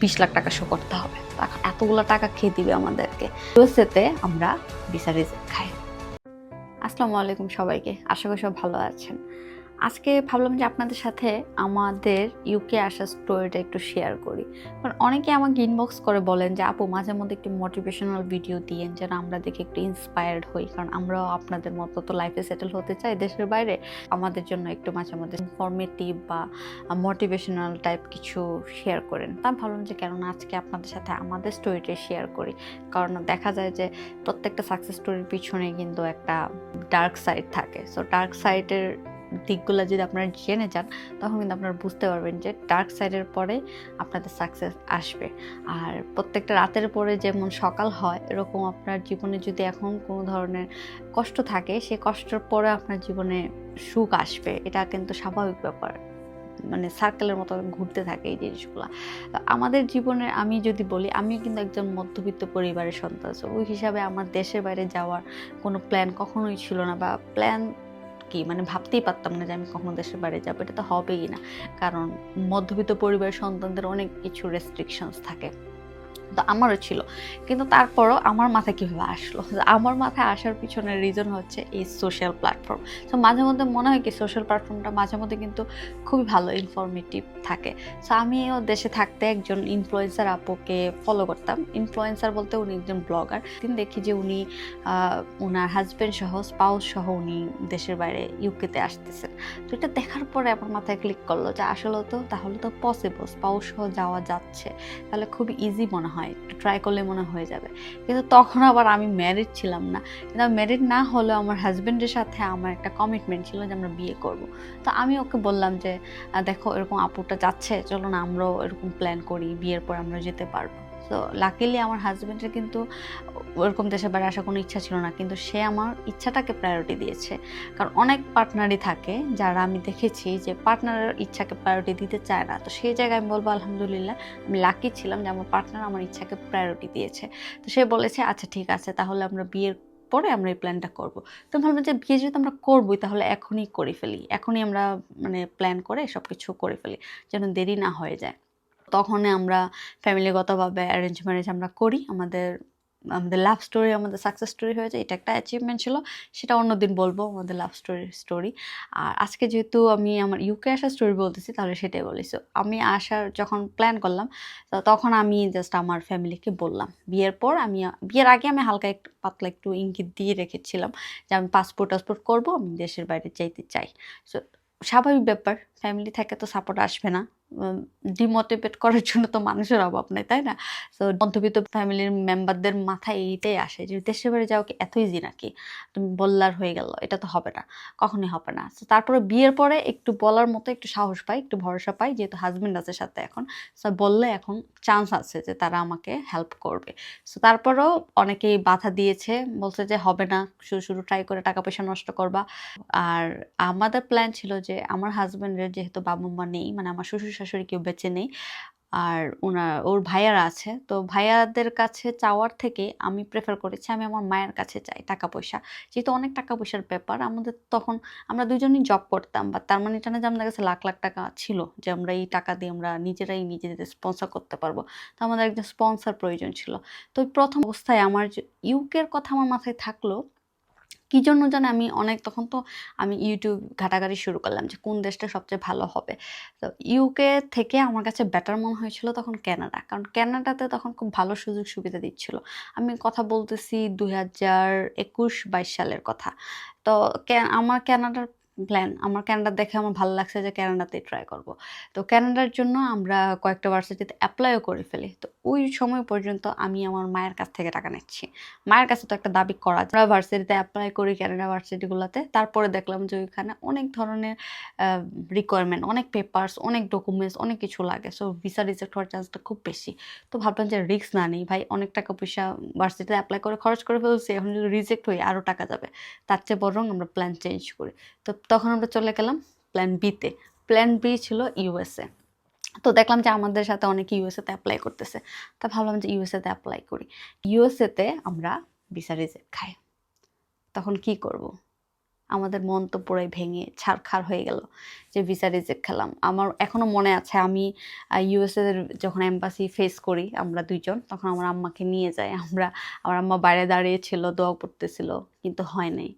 বিশ লাখ টাকা শো করতে হবে। এতগুলো টাকা খেয়ে দিবে আমাদেরকে। ইউএসএতে আমরা ভিসা রিজেক্ট খাই। আসসালামু আলাইকুম সবাইকে। আশা করি সব ভালো আছেন। আজকে ভাবলাম যে আপনাদের সাথে আমাদের ইউকে আসার স্টোরিটা একটু শেয়ার করি। কারণ অনেকে আমাকে ইনবক্স করে বলেন যে, আপু, মাঝে মধ্যে একটু মোটিভেশনাল ভিডিও দিয়েন যেন আমরা দেখে একটু ইন্সপায়ার্ড হই। কারণ আমরাও আপনাদের মতো তো লাইফে সেটেল হতে চাই দেশের বাইরে। আমাদের জন্য একটু মাঝে মধ্যে ইনফরমেটিভ বা মোটিভেশনাল টাইপ কিছু শেয়ার করেন। তা ভাবলাম যে, কেননা আজকে আপনাদের সাথে আমাদের স্টোরিটা শেয়ার করি। কারণ দেখা যায় যে, প্রত্যেকটা সাকসেস স্টোরির পিছনে কিন্তু একটা ডার্ক সাইড থাকে। সো ডার্ক সাইডের দিকগুলো যদি আপনারা জেনে যান, তখন কিন্তু আপনারা বুঝতে পারবেন যে ডার্ক সাইডের পরে আপনাদের সাকসেস আসবে। আর প্রত্যেকটা রাতের পরে যেমন সকাল হয়, এরকম আপনার জীবনে যদি এখন কোনো ধরনের কষ্ট থাকে সেই কষ্টের পরে আপনার জীবনে সুখ আসবে। এটা কিন্তু স্বাভাবিক ব্যাপার। মানে সার্কেলের মতো ঘুরতে থাকে এই জিনিসগুলো। আমাদের জীবনে আমি যদি বলি, আমি কিন্তু একজন মধ্যবিত্ত পরিবারের সন্তান। ওই হিসাবে আমার দেশের বাইরে যাওয়ার কোনো প্ল্যান কখনোই ছিল না বা প্ল্যান কি? মানে ভাবতেই পারতাম না যে আমি কখনো দেশের বাইরে যাব, এটা তো হবেই না। কারণ মধ্যবিত্ত পরিবারের সন্তানদের অনেক কিছু রেস্ট্রিকশনস থাকে। তো আমারও ছিল। কিন্তু তারপরও আমার মাথায় কীভাবে আসলো? আমার মাথায় আসার পিছনে রিজন হচ্ছে এই সোশ্যাল প্ল্যাটফর্ম তো মাঝে মধ্যে মনে হয় কি সোশ্যাল প্ল্যাটফর্মটা মাঝে মধ্যে কিন্তু খুবই ভালো ইনফরমেটিভ থাকে। সো আমিও দেশে থাকতে একজন ইনফ্লুয়েন্সার আপুকে ফলো করতাম। ইনফ্লুয়েন্সার বলতে উনি একজন ব্লগার দিন দেখি যে উনি ওনার হাজব্যান্ড সহ স্পাউস সহ উনি দেশের বাইরে ইউকেতে আসতেছেন। তো এটা দেখার পরে আমার মাথায় ক্লিক করল যে আসলে তো তাহলে তো পসিবল স্পাউস সহ যাওয়া যাচ্ছে। তাহলে খুবই ইজি মনে হয়। একটু ট্রাই করলে মনে হয়ে যাবে। কিন্তু তখন আবার আমি ম্যারিড ছিলাম না। কিন্তু ম্যারিড না হলেও আমার হাজব্যান্ডের সাথে আমার একটা কমিটমেন্ট ছিল যে আমরা বিয়ে করব। তো আমি ওকে বললাম যে দেখো এরকম আপুটা যাচ্ছে, চলো না আমরাও এরকম প্ল্যান করি, বিয়ের পর আমরা যেতে পারব। তো লাকিলি আমার হাজব্যান্ডের কিন্তু ওরকম দেশে বাইরে আসার কোনো ইচ্ছা ছিল না, কিন্তু সে আমার ইচ্ছাটাকে প্রায়োরিটি দিয়েছে। কারণ অনেক পার্টনারই থাকে যারা আমি দেখেছি যে পার্টনারের ইচ্ছাকে প্রায়োরিটি দিতে চায় না। তো সেই জায়গায় আমি বলব, আলহামদুলিল্লাহ, আমি লাকি ছিলাম যে আমার পার্টনার আমার ইচ্ছাকে প্রায়োরিটি দিয়েছে। তো সে বলেছে আচ্ছা ঠিক আছে, তাহলে আমরা বিয়ের পরে আমরা এই প্ল্যানটা করব। তো ভাবলাম যে, বিয়ে যেহেতু আমরা করবোই, তাহলে এখনই করে ফেলি। এখনই আমরা মানে প্ল্যান করে সব কিছু করে ফেলি, যেন দেরি না হয়ে যায়। তখন আমরা ফ্যামিলিগতভাবে অ্যারেঞ্জ ম্যারেজ আমরা করি। আমাদের আমাদের লাভ স্টোরি আমাদের সাকসেস স্টোরি হয়েছে। এটা একটা অ্যাচিভমেন্ট ছিল সেটা অন্যদিন বলব আমাদের লাভ স্টোরি স্টোরি আর আজকে যেহেতু আমি আমার ইউকে আসার স্টোরি বলতেছি তাহলে সেটাই বলি। So, আমি আসার যখন প্ল্যান করলাম তখন আমি জাস্ট আমার ফ্যামিলিকে বললাম। বিয়ের পর আমি বিয়ের আগে আমি হালকা একটু পাতলা একটু ইঙ্গিত দিয়ে রেখেছিলাম যে আমি পাসপোর্ট টাসপোর্ট করব আমি দেশের বাইরে যাইতে চাই। সো স্বাভাবিক ব্যাপার ফ্যামিলি থেকে তো সাপোর্ট আসবে না। ডিমোটিভেট করার জন্য তো মানুষের অভাব নেই, তাই না? তো মধ্যবিত্ত ফ্যামিলির মেম্বারদের মাথায় এইটাই আসে যে, দেশের বাড়ি যাওয়া কি এত ইজি নাকি? তুমি বললার হয়ে গেল, এটা তো হবে না, কখনোই হবে না। তো তারপরে বিয়ের পরে একটু বলার মতো একটু সাহস পাই, একটু ভরসা পাই, যেহেতু হাজব্যান্ড আছে সাথে এখন। সো বললে এখন চান্স আছে যে, তারা আমাকে হেল্প করবে। সো তারপরেও অনেকেই বাধা দিয়েছে, বলছে যে, হবে না, শুরু শুরু ট্রাই করে টাকা পয়সা নষ্ট করবা। আর আমাদের প্ল্যান ছিল যে, আমার হাজব্যান্ডের যেহেতু বাবা মা নেই মানে আমার শ্বশুর শাশুড়ি কেউ বেঁচে নেই। আর ওনার ওর ভাইয়ারা আছে। তো ভাইয়াদের কাছে চাওয়ার থেকে আমি প্রেফার করেছি, আমি আমার মায়ের কাছে চাই টাকা পয়সা যেহেতু অনেক টাকা পয়সার ব্যাপার, আমাদের তখন আমরা দুজনেই জব করতাম বা তার মানে এটা না যে আমাদের কাছে লাখ লাখ টাকা ছিল যে আমরা এই টাকা দিয়ে আমরা নিজেরাই নিজেদের স্পন্সর করতে পারব। তো আমাদের একজন স্পন্সর প্রয়োজন ছিল। তো প্রথম অবস্থায় আমার ইউকের কথা আমার মাথায় থাকল কী জন্য জানে আমি অনেক, তখন তো আমি ইউটিউব ঘাটাঘাটি শুরু করলাম যে কোন দেশটা সবচেয়ে ভালো হবে। তো ইউকে থেকে আমার কাছে বেটার মনে হয়েছিল তখন ক্যানাডা কারণ ক্যানাডাতে তখন খুব ভালো সুযোগ সুবিধা দিচ্ছিল। আমি কথা বলতেছি দুই হাজার একুশ বাইশ সালের কথা। তো আমার কানাডার প্ল্যান আমার কানাডা দেখে আমার ভালো লাগছে যে কানাডাতেই ট্রাই করব। তো ক্যানাডার জন্য আমরা কয়েকটা ভার্সিটিতে অ্যাপ্লাইও করে ফেলি। তো ওই সময় পর্যন্ত আমি আমার মায়ের কাছ থেকে টাকা নিচ্ছি। মায়ের কাছে তো একটা দাবি করা। আমরা ভার্সিটিতে অ্যাপ্লাই করি ক্যানাডা ভার্সিটিগুলোতে। তারপরে দেখলাম যে ওইখানে অনেক ধরনের রিকোয়ারমেন্ট অনেক পেপার্স অনেক ডকুমেন্টস অনেক কিছু লাগে। সো ভিসা রিজেক্ট হওয়ার চান্সটা খুব বেশি। তো ভাবলাম যে রিস্ক না নেই। ভাই, অনেক টাকা পয়সা ভার্সিটিতে অ্যাপ্লাই করে খরচ করে ফেলছি। এখন যদি রিজেক্ট হই আরও টাকা যাবে। তার চেয়ে বরং আমরা প্ল্যান চেঞ্জ করি। তো তখন আমরা চলে গেলাম প্ল্যান বিতে প্ল্যান বি ছিল ইউএসএ তো দেখলাম যে আমাদের সাথে অনেকে ইউএসএতে অ্যাপ্লাই করতেছে। তা ভাবলাম যে ইউএসএতে অ্যাপ্লাই করি। ইউএসএতে আমরা ভিসা রিজেক্ট খাই। তখন কি করব? আমাদের মন তো পুরাই ভেঙে ছাড়খাড় হয়ে গেল যে ভিসা রিজেক্ট খেলাম। আমার এখনও মনে আছে, আমি ইউএসএ যখন এম্বাসি ফেস করি আমরা দুইজন, তখন আমার আম্মাকে নিয়ে যাই। আমরা, আমার আম্মা বাইরে দাঁড়িয়েছিল দোয়া পড়তেছিল কিন্তু হয় নাই।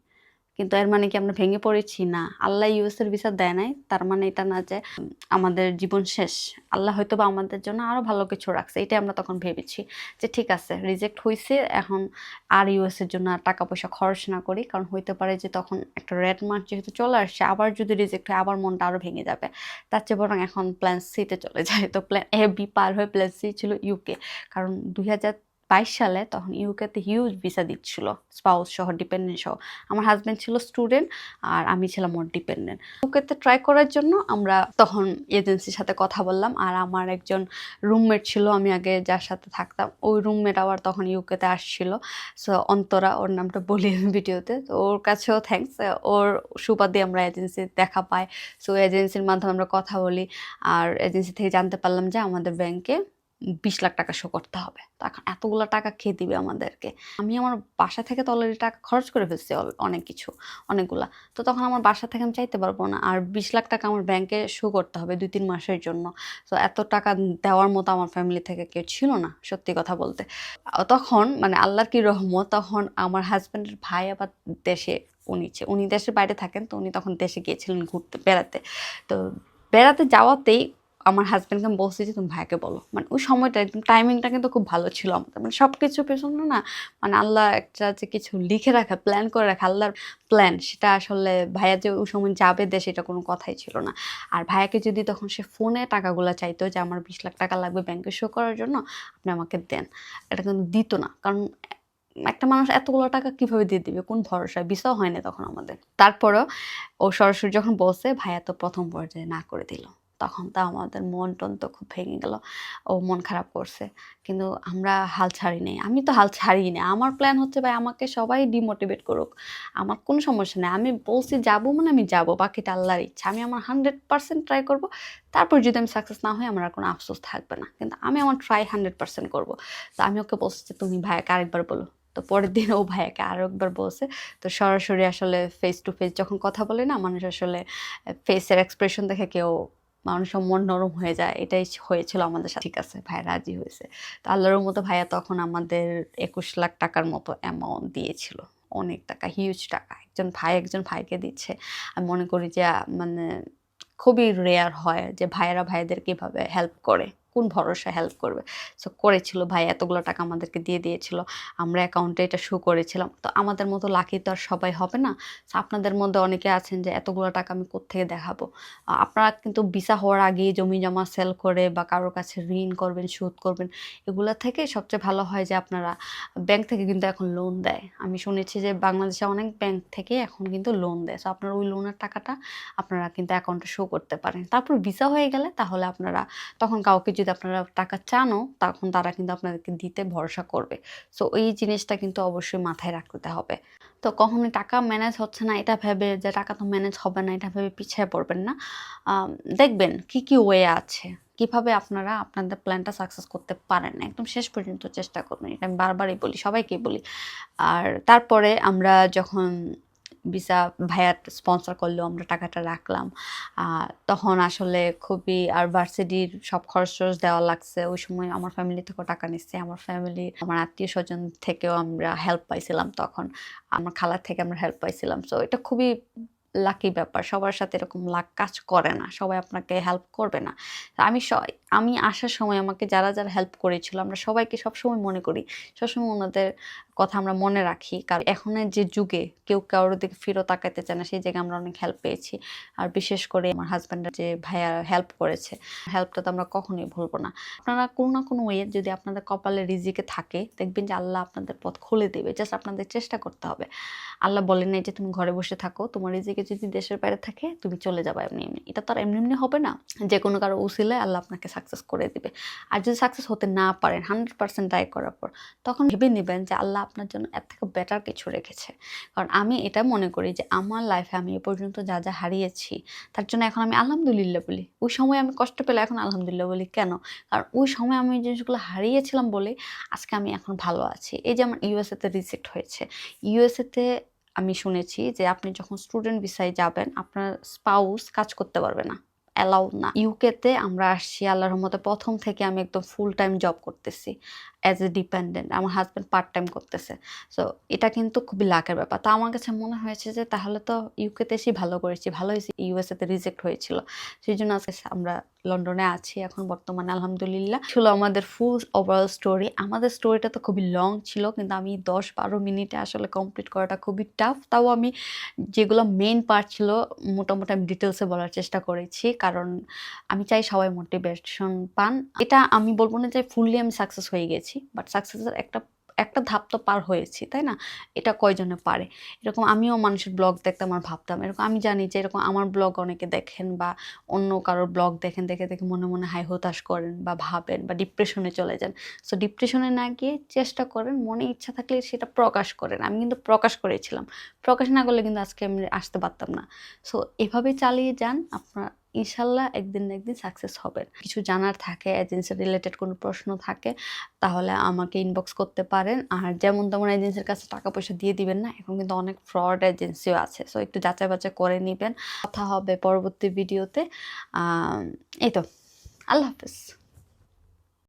কিন্তু এর মানে কি আমরা ভেঙে পড়েছি? না। আল্লাহ ইউএসের ভিসা দেয় নাই। তার মানে এটা না যে আমাদের জীবন শেষ। আল্লাহ হয়তো বা আমাদের জন্য আরও ভালো কিছু রাখছে। এটাই আমরা তখন ভেবেছি যে, ঠিক আছে রিজেক্ট হয়েছে এখন আর ইউএসের জন্য আর টাকা পয়সা খরচ না করি। কারণ হইতে পারে যে, তখন একটা রেড মার্ক যেহেতু চলে আসছে, আবার যদি রিজেক্ট হয়, আবার মনটা আরও ভেঙে যাবে। তার চেয়ে বরং এখন প্ল্যান সিতে চলে যায়। তো প্ল্যান এ বি পার হয়ে প্ল্যান সি ছিল ইউকে কারণ দুই হাজার বাইশ সালে তখন ইউকেতে হিউজ ভিসা দিচ্ছিল, স্পাউস সহ, ডিপেন্ডেন্ট সহ। আমার হাজব্যান্ড ছিল স্টুডেন্ট আর আমি ছিলাম ওর ডিপেন্ডেন্ট ইউকেতে ট্রাই করার জন্য আমরা তখন এজেন্সির সাথে কথা বললাম আর আমার একজন রুমমেট ছিল, আমি আগে যার সাথে থাকতাম। ওই রুমমেট আবার তখন ইউকেতে আসছিল। সো অন্তরা, ওর নামটা বলি ভিডিওতে। তো ওর কাছেও থ্যাঙ্কস ওর সুবাদে আমরা এজেন্সি দেখা পাই। সো এজেন্সির মাধ্যমে আমরা কথা বলি। আর এজেন্সি থেকে জানতে পারলাম যে আমাদের ব্যাংকে বিশ লাখ টাকা শো করতে হবে। এখন এতগুলো টাকা খেয়ে দিবে আমাদেরকে? আমি আমার বাসা থেকে তো অলরেডি টাকা খরচ করে ফেলছি অনেক কিছু, অনেকগুলা। তো তখন আমার বাসা থেকে আমি চাইতে পারব না। আর বিশ লাখ টাকা আমার ব্যাংকে শো করতে হবে দুই তিন মাসের জন্য। তো এত টাকা দেওয়ার মতো আমার ফ্যামিলি থেকে কেউ ছিল না, সত্যি কথা বলতে। তখন মানে আল্লাহর কি রহমত, তখন আমার হাজব্যান্ডের ভাই আবার দেশে, উনি উনি দেশের বাইরে থাকেন, তো উনি তখন দেশে গিয়েছিলেন ঘুরতে, বেড়াতে। তো বেড়াতে যাওয়াতেই আমার হাজব্যান্ডকে আমি বলছি যে, তুমি ভাইকে বলো। মানে ওই সময়টা একদম টাইমিংটা কিন্তু খুব ভালো ছিল আমাদের। মানে সব কিছু পেছনে না মানে আল্লাহ একটা যে কিছু লিখে রাখা প্ল্যান করে রাখা, আল্লাহর প্ল্যান সেটা আসলে ভাইয়া যে ওই সময় যাবে দেশে, এটা কোনো কথাই ছিল না। আর ভাইয়াকে যদি তখন সে ফোনে টাকাগুলো চাইতো যে, আমার বিশ লাখ টাকা লাগবে ব্যাংকে শো করার জন্য, আপনি আমাকে দেন। এটা কিন্তু দিত না। কারণ একটা মানুষ এতগুলো টাকা কীভাবে দিয়ে দিবে? কোন ভরসা বিষয় হয় না তখন আমাদের। তারপরও ও সরাসরি যখন বলছে, ভাইয়া তো প্রথম পর্যায়ে না করে দিল। তখন তো আমাদের মন টন তো খুব ভেঙে গেল। ও মন খারাপ করছে। কিন্তু আমরা হাল ছাড়ি নাই। আমি তো হাল ছাড়ি না আমার প্ল্যান হচ্ছে, ভাই, আমাকে সবাই ডিমোটিভেট করুক। আমার কোনো সমস্যা নেই। আমি বলছি, যাব মানে আমি যাব। বাকিটা আল্লাহর ইচ্ছা। আমি আমার হান্ড্রেড পার্সেন্ট ট্রাই করব। তারপর যদি আমি সাকসেস না হই, আমার আর কোনো আফসোস থাকবে না। কিন্তু আমি আমার ট্রাই হান্ড্রেড পার্সেন্ট করব। তো আমি ওকে বলছি যে, তুমি ভাইয়াকে আরেকবার বলো। তো পরের দিন ও ভাইয়াকে আরও একবার বলছে। তো সরাসরি আসলে ফেস টু ফেস যখন কথা বলে না, মানুষ আসলে ফেসের এক্সপ্রেশন দেখে কেউ মানুষের মন নরম হয়ে যায়, এটাই হয়েছিল আমাদের সাথে। ঠিক আছে, ভাই রাজি হয়েছে। তো আল্লাহর মতো ভাইয়া তখন আমাদের একুশ লাখ টাকার মতো অ্যামাউন্ট দিয়েছিল। অনেক টাকা হিউজ টাকা। একজন ভাই, একজন ভাইকে দিচ্ছে। আমি মনে করি যে মানে খুবই রেয়ার হয় যে ভাইয়েরা ভাইদের কীভাবে হেল্প করে। কোন ভরসা হেল্প করবে? সো করেছিল, ভাই এতগুলো টাকা আমাদেরকে দিয়ে দিয়েছিল, আমরা অ্যাকাউন্টে এটা শো করেছিলাম। তো আমাদের মতো লাকি তো আর সবাই হবে না। So আপনাদের মধ্যে অনেকে আছেন যে এতগুলো টাকা আমি কোত্থেকে দেখাবো? আপনারা কিন্তু ভিসা হওয়ার আগেই জমি জমা সেল করে বা কারোর কাছে ঋণ করবেন সুদ করবেন, এগুলো থেকে সবচেয়ে ভালো হয় যে আপনারা ব্যাংক থেকে কিন্তু এখন লোন দেয়। আমি শুনেছি যে বাংলাদেশে অনেক ব্যাংক থেকে এখন কিন্তু লোন দেয়। সো আপনার ওই লোনের টাকাটা আপনারা কিন্তু অ্যাকাউন্টে শো করতে পারেন। তারপর ভিসা হয়ে গেলে তাহলে আপনারা তখন কাউকে যদি আপনারা টাকা চানও, তখন তারা কিন্তু আপনাদেরকে দিতে ভরসা করবে। সো এই জিনিসটা কিন্তু অবশ্যই মাথায় রাখতে হবে। তো কখনো টাকা ম্যানেজ হচ্ছে না, এটা ভেবে যে টাকা তো ম্যানেজ হবে না, এটা ভেবে পিছিয়ে পড়বেন না। দেখবেন কি কি ওয়ে আছে, কীভাবে আপনারা আপনাদের প্ল্যানটা সাকসেস করতে পারেন। একদম শেষ পর্যন্ত চেষ্টা করবেন, এটা আমি বারবারই বলি, সবাইকেই বলি। আর তারপরে আমরা যখন ভিসা ভাইয়া স্পন্সর করল আমরা টাকাটা রাখলাম। তখন আসলে খুবই আর ভার্সিটির সব খরচ টরচ দেওয়া লাগছে। ওই সময় আমার ফ্যামিলি থেকেও টাকা নিচ্ছে। আমার ফ্যামিলি আমার আত্মীয় স্বজন থেকেও আমরা হেল্প পাইছিলাম তখন। আমার খালার থেকে আমরা হেল্প পাইছিলাম। সো এটা খুবই লাকি ব্যাপার। সবার সাথে এরকম লাক কাজ করে না। সবাই আপনাকে হেল্প করবে না। আমি আমি আসার সময় আমাকে যারা যারা হেল্প করেছিল, আমরা সবাইকে সবসময় মনে করি। সবসময় ওনাদের কথা আমরা মনে রাখি। কারণ এখনের যে যুগে কেউ কারোর দিকে ফিরো তাকাইতে চায় না, সেই জায়গায় আমরা অনেক হেল্প পেয়েছি। আর বিশেষ করে আমার হাজব্যান্ডের যে ভাইয়া হেল্প করেছে হেল্পটা তো আমরা কখনোই ভুলবো না। আপনারা কোনো না কোনো ওয়ে যদি আপনাদের কপালে রিজিকে থাকে, দেখবেন যে আল্লাহ আপনাদের পথ খুলে দেবে। জাস্ট আপনাদের চেষ্টা করতে হবে। আল্লাহ বলেন নাই যে, তুমি ঘরে বসে থাকো। তোমার রিজিকে যদি দেশের বাইরে থাকে, তুমি চলে যাবে এমনি এমনি। এটা তো আর এমনি এমনি হবে না। যে কোনো কারও উসিলে আল্লাহ আপনাকে সাকসেস করে দিবে। আর যদি সাকসেস হতে না পারেন হান্ড্রেড পার্সেন্ট ট্রাই করার পর, তখন ভেবে নেবেন যে আল্লাহ আপনার জন্য এর থেকে বেটার কিছু রেখেছে। কারণ আমি এটা মনে করি যে আমার লাইফে আমি এ পর্যন্ত যা যা হারিয়েছি, তার জন্য এখন আমি আলহামদুলিল্লাহ বলি। ওই সময় আমি কষ্ট পেলে এখন আলহামদুলিল্লাহ বলি, কেন? কারণ ওই সময় আমি জিনিসগুলো হারিয়েছিলাম বলে আজকে আমি এখন ভালো আছি। এই যে আমার ইউএসএতে রিজেক্ট হয়েছে। ইউএসএতে আমি শুনেছি যে আপনি যখন স্টুডেন্ট ভিসায় যাবেন, আপনার স্পাউস কাজ করতে পারবে না। অ্যালাউ না। ইউকেতে আমরা আসছি, আল্লাহর মতো প্রথম থেকে আমি একদম ফুল টাইম জব করতেছি। অ্যাজ এ ডিপেন্ডেন্ট আমার হাজব্যান্ড পার্ট টাইম করতেছে। সো এটা কিন্তু খুবই লাখের ব্যাপার। তো আমার কাছে মনে হয়েছে যে, তাহলে তো ইউকেতে এসেই ভালো করেছি, ভালো হয়েছে। ইউএসএতে রিজেক্ট হয়েছিল। সেই জন্য আজকে আমরা লন্ডনে আছি এখন বর্তমানে, আলহামদুলিল্লাহ। ছিল আমাদের ফুল ওভারঅল স্টোরি আমাদের স্টোরিটা তো খুবই লং ছিল, কিন্তু আমি দশ বারো মিনিটে আসলে কমপ্লিট করাটা খুবই টাফ তাও আমি যেগুলো মেন পার্ট ছিল, মোটামুটি আমি ডিটেলসে বলার চেষ্টা করেছি। কারণ আমি চাই সবাই মোটিভেশন পান। এটা আমি বলব না যে ফুললি আমি সাকসেস হয়ে গেছি। বাট সাকসেসের একটা একটা ধাপ তো পার হয়েছি, তাই না? এটা কয়জনে পারে? এরকম আমিও মানুষের ব্লগ দেখতাম আর ভাবতাম। এরকম আমি জানি যে এরকম আমার ব্লগ অনেকে দেখেন বা অন্য কারোর ব্লগ দেখেন, দেখে দেখে মনে মনে হাই হতাশ করেন বা ভাবেন বা ডিপ্রেশনে চলে যান। সো ডিপ্রেশনে না গিয়ে চেষ্টা করেন, মনে ইচ্ছা থাকলে সেটা প্রকাশ করেন। আমি কিন্তু প্রকাশ করেছিলাম। প্রকাশ না করলে কিন্তু আজকে আমি আসতে পারতাম না। সো এভাবে চালিয়ে যান, আপনার ইনশাল্লাহ একদিন না একদিন সাকসেস হবেন। কিছু জানার থাকে এজেন্সির রিলেটেড কোনো প্রশ্ন থাকে, তাহলে আমাকে ইনবক্স করতে পারেন। আর যেমন তেমন এজেন্সির কাছে টাকা পয়সা দিয়ে দিবেন না, এখন কিন্তু অনেক ফ্রড এজেন্সিও আছে। সো একটু যাচাই বাচাই করে নেবেন। কথা হবে পরবর্তী ভিডিওতে এই তো আল্লাহ হাফিজ।